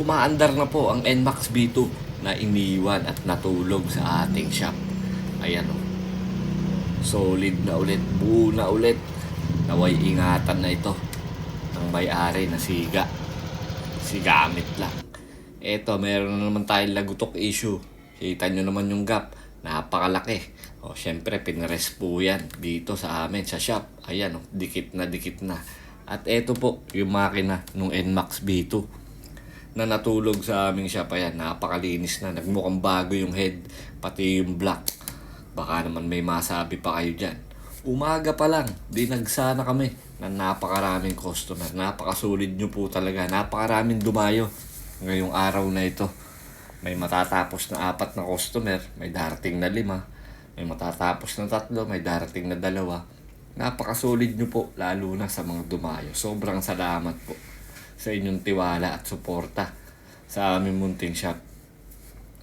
umaandar na po ang NMAX B2 na iniwan at natulog sa ating shop. Ayan o. Solid na ulit, buo na ulit. Naway ingatan na ito ng may-ari na siga. Sigamit lang. Eto, meron na naman tayong lagutok issue. Kita nyo naman yung gap. Napakalaki. O, syempre, pinres po yan dito sa amin, sa shop. Ayan, o, dikit na dikit na. At eto po, yung makina nung NMAX B2 na natulog sa aming shop. Ayan, napakalinis na. Nagmukhang bago yung head, pati yung black. Baka naman may masabi pa kayo dyan. Umaga pa lang, dinagsana kami na napakaraming customer. Napakasulit nyo po talaga. Napakaraming dumayo ngayong araw na ito. May matatapos na apat na customer, may darating na lima. May matatapos na tatlo, may darating na dalawa. Napakasulit nyo po, lalo na sa mga dumayo. Sobrang salamat po sa inyong tiwala at suporta sa aming munting shop.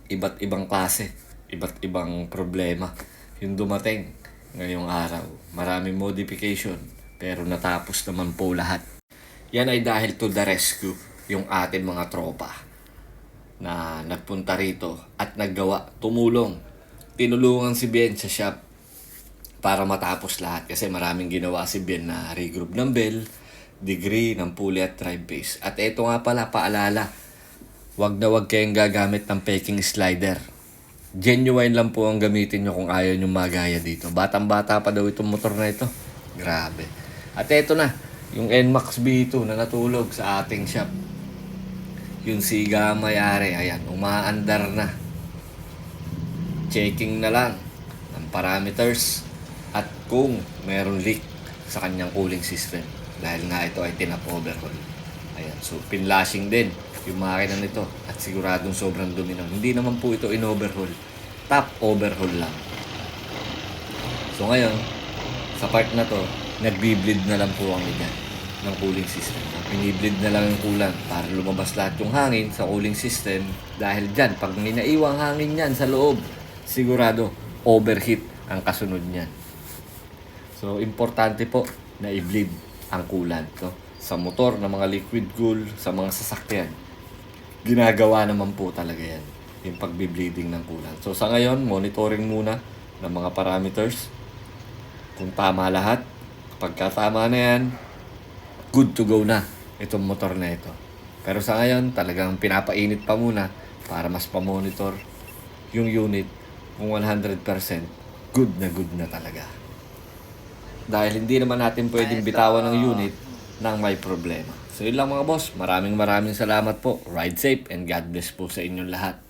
Iba't ibang klase, iba't ibang problema yung dumating ngayong araw. Maraming modification, pero natapos naman po lahat. Yan ay dahil to the rescue yung ating mga tropa na nagpunta rito at naggawa, tumulong. Tinulungan si Bien sa shop para matapos lahat kasi maraming ginawa si Bien na regroup ng bell, degree ng pulley at drive base. At ito nga pala, paalala, wag na wag kayong gagamit ng peking slider. Genuine lang po ang gamitin nyo kung ayaw nyo magaya dito. Batang-bata pa daw itong motor na ito. Grabe. At ito na, yung NMAX B2 na natulog sa ating shop. Yung siga mayari, ayan, umaandar na. Checking na lang ng parameters at kung meron leak sa kanyang cooling system. Dahil nga ito ay tinap overhaul. Ayan, so pinlashing din yung makina nito at siguradong sobrang dumi na. Hindi naman po ito in-overhaul. Top overhaul lang. So ngayon, sa part na to, nagbi-bleed na lang po ang niyan ng cooling system. Binibleed na lang yung coolant para lumabas lahat yung hangin sa cooling system. Dahil dyan, pag may naiwang hangin yan sa loob, sigurado overheat ang kasunod niyan. So, importante po na i-bleed ang coolant no? sa motor, ng mga liquid cool, sa mga sasakyan. Ginagawa naman po talaga yan, yung pagbi-bleeding ng coolant. So, sa ngayon, monitoring muna ng mga parameters kung tama lahat. Kapag tama na yan, good to go na itong motor na ito. Pero sa ngayon, talagang pinapainit pa muna para mas pa-monitor yung unit kung 100% good na good na talaga. Dahil hindi naman natin pwedeng bitawan ng unit nang may problema. So yun lang mga boss. Maraming maraming salamat po. Ride safe and God bless po sa inyong lahat.